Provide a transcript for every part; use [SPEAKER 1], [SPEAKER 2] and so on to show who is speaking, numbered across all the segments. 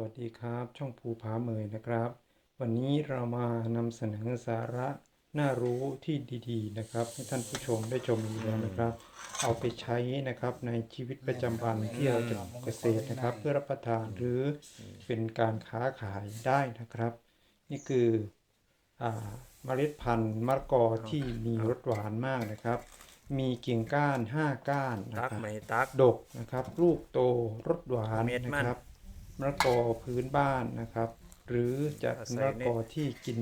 [SPEAKER 1] วัสดีครับ ช่องภูผาเมยนะครับ วันนี้เรามานำเสนอสาระน่ารู้ที่ดีๆนะครับ ให้ท่านผู้ชมได้ชมอีกแล้วนะครับ เอาไปใช้นะครับในชีวิตประจำวันที่เราจะทำเกษตรนะครับ เพื่อรับประทานหรือเป็นการค้าขายได้นะครับ นี่คืออ่าเมล็ดพันธุ์มะละกอที่มีรสหวานมากนะครับมีกิ่งก้าน 5 ก้านนะ
[SPEAKER 2] ตัก
[SPEAKER 1] ครับ
[SPEAKER 2] ไหมตัก
[SPEAKER 1] ดกนะครับ ลูกโตรสหวาน
[SPEAKER 2] เม็ด
[SPEAKER 1] นะ
[SPEAKER 2] มัน
[SPEAKER 1] ครับ มะละกอพื้นบ้านนะครับ หรือจะเป็นมะละกอที่กิน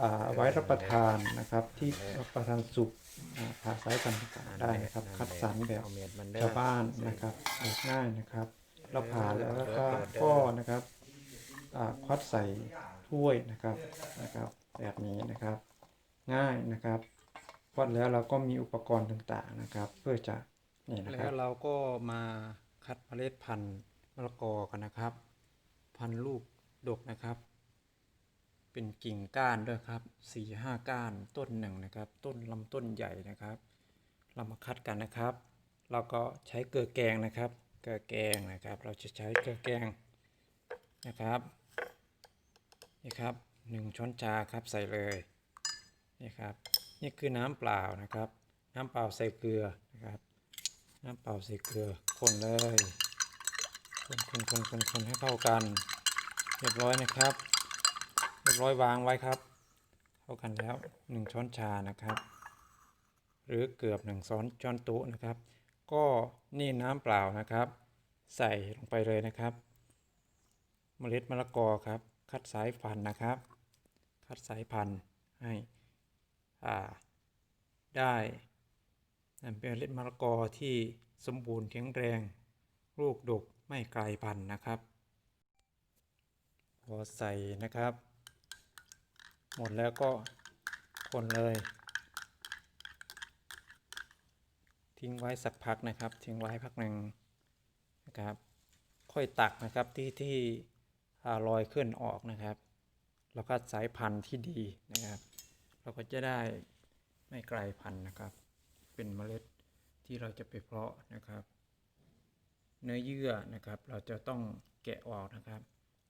[SPEAKER 1] อ่าไว้รับประทานนะครับ ที่รับประทานสุกอ่าผ่าสายพันธุ์ต่างๆได้นะครับ คัดสรรแบบ
[SPEAKER 2] เอาเม็ดมันเด้อ
[SPEAKER 1] ชาวบ้านนะครับเด็กง่ายนะครับ เราผ่าแล้วก็ก็นะครับอ่าควัดใส่ถ้วยนะครับนะครับแบบนี้นะครับ ง่ายนะครับควัดแล้วเราก็มีอุปกรณ์ต่างๆนะครับ เพื่อจะนี่นะค
[SPEAKER 2] แล้
[SPEAKER 1] รับ
[SPEAKER 2] วเราก็มาคัดเมล็ดพันธุ์มะละกอกันนะครับ พันลูกดกนะครับ เป็นกิ่งก้านด้วยครับสี่ห้าก้านต้นหนึ่งนะครับ ต้นลำต้นใหญ่นะครับ เรามาคัดกันนะครับ เราก็ใช้เกลือแกงนะครับ เกลือแกงนะครับ เราจะใช้เกลือแกงนะครับนี่ครับหนึ่งช้อนชาครับใส่เลยนี่ครับนี่คือน้ำเปล่านะครับ น้ำเปล่าใส่เกลือนะครับ น้ำเปล่าใส่เกลือคนเลย คนคนคนคนคนให้เข้ากัน เรียบร้อยนะครับ เรียบร้อยวางไว้ครับ เข้ากันแล้วหนึ่งช้อนชานะครับ หรือเกือบหนึ่งช้อนช้อนโต๊ะนะครับ ก็นี่น้ำเปล่านะครับ ใส่ลงไปเลยนะครับ เมล็ดมะละกอครับ คัดสายพันธุ์นะครับ คัดสายพันธุ์ให้อ่าได้เป็นเมล็ดมะละกอที่สมบูรณ์แข็งแรง ลูกดก ไม่ไกลพันธุ์นะครับ พอใส่นะครับ หมดแล้วก็คนเลย ทิ้งไว้สักพักนะครับ ทิ้งไว้พักหนึ่งนะครับ ค่อยตักนะครับที่ที่อ่าลอยขึ้นออกนะครับแล้วก็สายพันธุ์ที่ดีนะครับ เราก็จะได้ไม่ไกลพันธุ์นะครับ เป็นเมล็ดที่เราจะไปเพาะนะครับ เนื้อเยื่อนะครับ เราจะต้องแกะออกนะครับ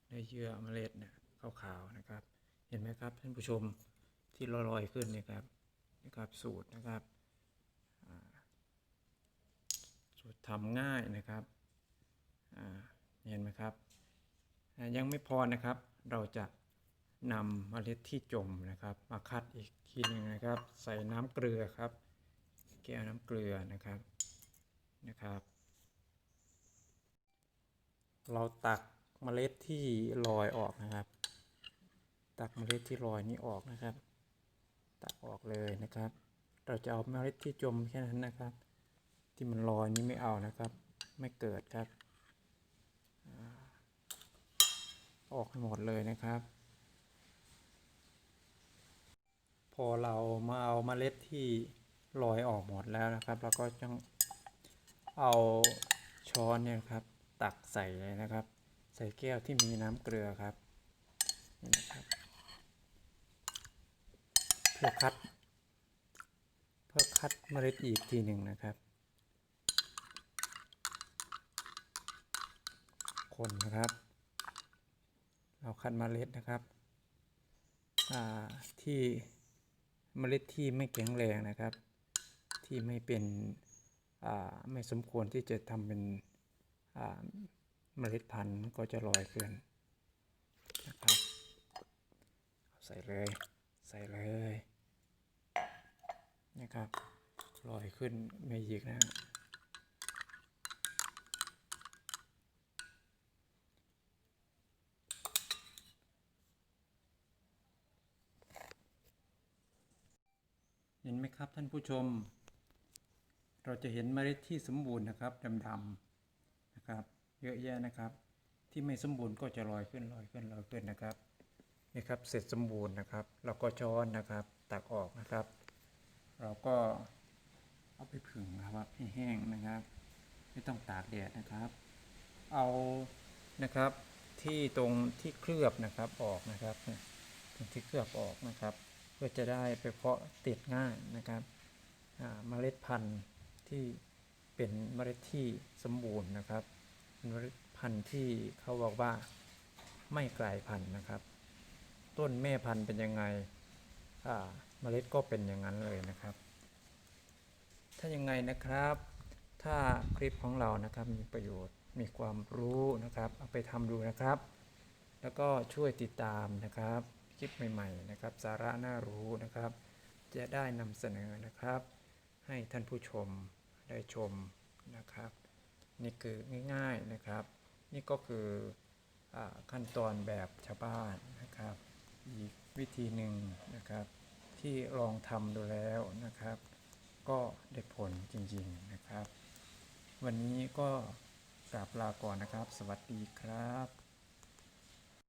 [SPEAKER 2] เนื้อเยื่อเมล็ดเนี่ยขาวๆนะครับ เห็นไหมครับท่านผู้ชมที่ลอยๆขึ้นเนี่ยครับนะครับสูตรนะครับสูตรทำง่ายนะครับเห็นไหมครับ ยังไม่พอนะครับ เราจะนำเมล็ดที่จมนะครับ มาคัดอีกทีหนึงนะครับ ใส่น้ำเกลือครับ แก้วน้ำเกลือนะครับนะครับ เราตักเมล็ดที่ลอยออกนะครับ ตักเมล็ดที่ลอยนี้ออกนะครับ ตักออกเลยนะครับ เราจะเอาเมล็ดที่จมแค่นั้นนะครับ ที่มันลอยนี้ไม่เอานะครับ ไม่เกิดครับ อออกให้หมดเลยนะครับ พอเรามาเอาเมล็ดที่ลอยออกหมดแล้วนะครับ เราก็ต้องเอาช้อนเนี่ยครับ ตักใส่เลยนะครับ ใส่แก้วที่มีน้ำเกลือครับนี่นะครับ เพื่อคัด เพื่อคัดเมล็ดอีกทีหนึ่งนะครับ คนนะครับ เราคัดเมล็ดนะครับที่เมล็ดที่ไม่แข็งแรงนะครับ ที่ไม่เป็นไม่สมควรที่จะทำเป็น เมล็ดพันธุ์ก็จะลอยเกินนะครับใส่เลย ใส่เลยนะครับลอยขึ้นไม่หยิกนะเห็นไหมครับท่านผู้ชม เราจะเห็นเมล็ดที่สมบูรณ์นะครับดำๆ นะครับ เยอะแยะนะครับ ที่ไม่สมบูรณ์ก็จะลอยขึ้นลอยขึ้นลอยขึ้นนะครับนี่ครับเสร็จสมบูรณ์นะครับ เราก็ช้อนนะครับ ตักออกนะครับ เราก็เอาไปผึ่งนะครับให้แห้งนะครับ ไม่ต้องตากแดดนะครับ เอานะครับที่ตรงที่เคลือบนะครับออกนะครับตรงที่เคลือบออกนะครับ เพื่อจะได้ไปเพาะติดง่ายนะครับเมล็ดพันธุ์ที่เป็นเมล็ดที่สมบูรณ์นะครับ เป็นเมล็ดพันธุ์ที่เขาบอกว่าไม่กลายพันธุ์นะครับ ต้นแม่พันธุ์เป็นยังไงอ่าเมล็ดก็เป็นอย่างนั้นเลยนะครับ ถ้ายังไงนะครับ ถ้าคลิปของเรานะครับมีประโยชน์มีความรู้นะครับ เอาไปทำดูนะครับ แล้วก็ช่วยติดตามนะครับคลิปใหม่ๆนะครับ สาระน่ารู้นะครับ จะได้นำเสนอนะครับ ให้ท่านผู้ชมได้ชมนะครับ นี่คือง่ายๆนะครับ นี่ก็คืออขั้นตอนแบบชาวบ้านนะครับ อีกวิธีหนึ่งนะครับ ที่ลองทำดูแล้วนะครับ ก็ได้ผลจริงๆนะครับ วันนี้ก็กราบลาก่อนนะครับ สวัสดีครับ